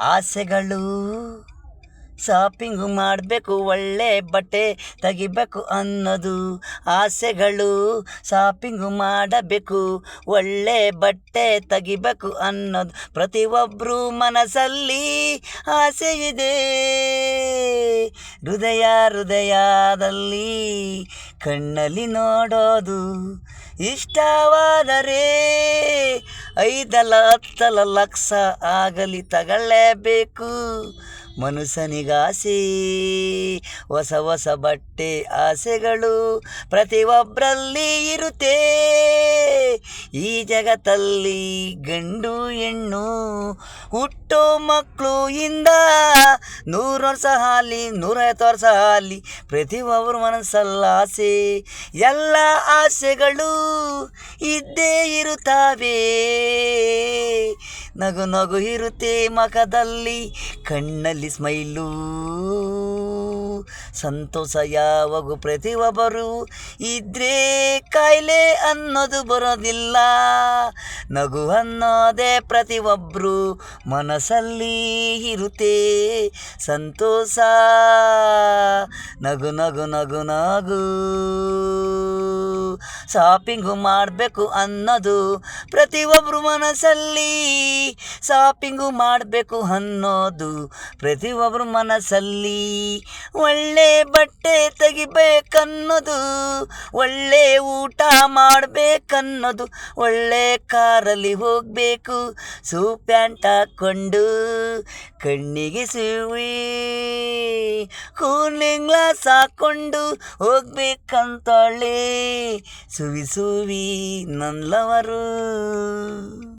ಆಸೆಗಳು. ಶಾಪಿಂಗು ಮಾಡಬೇಕು ಒಳ್ಳೆ ಬಟ್ಟೆ ತೆಗಿಬೇಕು ಅನ್ನೋದು ಆಸೆಗಳು. ಶಾಪಿಂಗು ಮಾಡಬೇಕು ಒಳ್ಳೆ ಬಟ್ಟೆ ತೆಗಿಬೇಕು ಅನ್ನೋದು ಪ್ರತಿಯೊಬ್ಬರು ಮನಸ್ಸಲ್ಲಿ ಆಸೆ ಇದೆ ಹೃದಯ ಹೃದಯದಲ್ಲಿ ಕಣ್ಣಲ್ಲಿ ನೋಡೋದು ಇಷ್ಟವಾದರೆ ಐದಲ ಹತ್ತಲ ಲಕ್ಷ ಆಗಲಿ ತಗೊಳ್ಳೇಬೇಕು ಮನುಷ್ಯನಿಗಾಸೆ ಹೊಸ ಹೊಸ ಬಟ್ಟೆ ಆಸೆಗಳು ಪ್ರತಿಯೊಬ್ಬರಲ್ಲಿ ಇರುತ್ತೆ. ಈ ಜಗತ್ತಲ್ಲಿ ಗಂಡು ಹೆಣ್ಣು ಹುಟ್ಟೋ ಮಕ್ಕಳು ಇಂದ ನೂರು ವರ್ಷ ಆಗಲಿ ನೂರೈವತ್ತು ವರ್ಷ ಆಗಲಿ ಪ್ರತಿಯೊಬ್ಬರ ಮನಸ್ಸಲ್ಲ ಆಸೆ, ಎಲ್ಲ ಆಸೆಗಳು ಇದ್ದೇ ಇರುತ್ತವೆ. ನಗು ನಗು ಇರುತ್ತೆ ಮಖದಲ್ಲಿ ಕಣ್ಣಲ್ಲಿ ಸ್ಮೈಲು. ಸಂತೋಷ ಯಾವಾಗೂ ಪ್ರತಿಯೊಬ್ಬರು ಇದ್ರೆ ಕಾಯಿಲೆ ಅನ್ನೋದು ಬರೋದಿಲ್ಲ. ನಗು ಅನ್ನೋದೇ ಪ್ರತಿಯೊಬ್ಬರು ಮನಸ್ಸಲ್ಲಿ ಇರುತ್ತೆ. ಸಂತೋಷ ನಗು ನಗು ನಗು ನಗು. ಶಾಪಿಂಗು ಮಾಡಬೇಕು ಅನ್ನೋದು ಪ್ರತಿಯೊಬ್ಬರು ಮನಸ್ಸಲ್ಲಿ. ಶಾಪಿಂಗು ಮಾಡಬೇಕು ಅನ್ನೋದು ಪ್ರತಿಯೊಬ್ಬರು ಮನಸ್ಸಲ್ಲಿ. ಒಳ್ಳೆ ಬಟ್ಟೆ ತೆಗಿಬೇಕನ್ನೋದು, ಒಳ್ಳೆ ಊಟ ಮಾಡಬೇಕನ್ನೋದು, ಒಳ್ಳೆ ಕಾರಲ್ಲಿ ಹೋಗಬೇಕು ಸೂ ಪ್ಯಾಂಟ್ ಹಾಕ್ಕೊಂಡು ಕಣ್ಣಿಗೆ ಸುವಿ ಕೂಲಿಂಗ್ ಗ್ಲಾಸ್ ಹಾಕ್ಕೊಂಡು ಹೋಗ್ಬೇಕಂತಾಳೆ. ಸುವಿ ಸುವಿ ನನ್ನ ಲವರು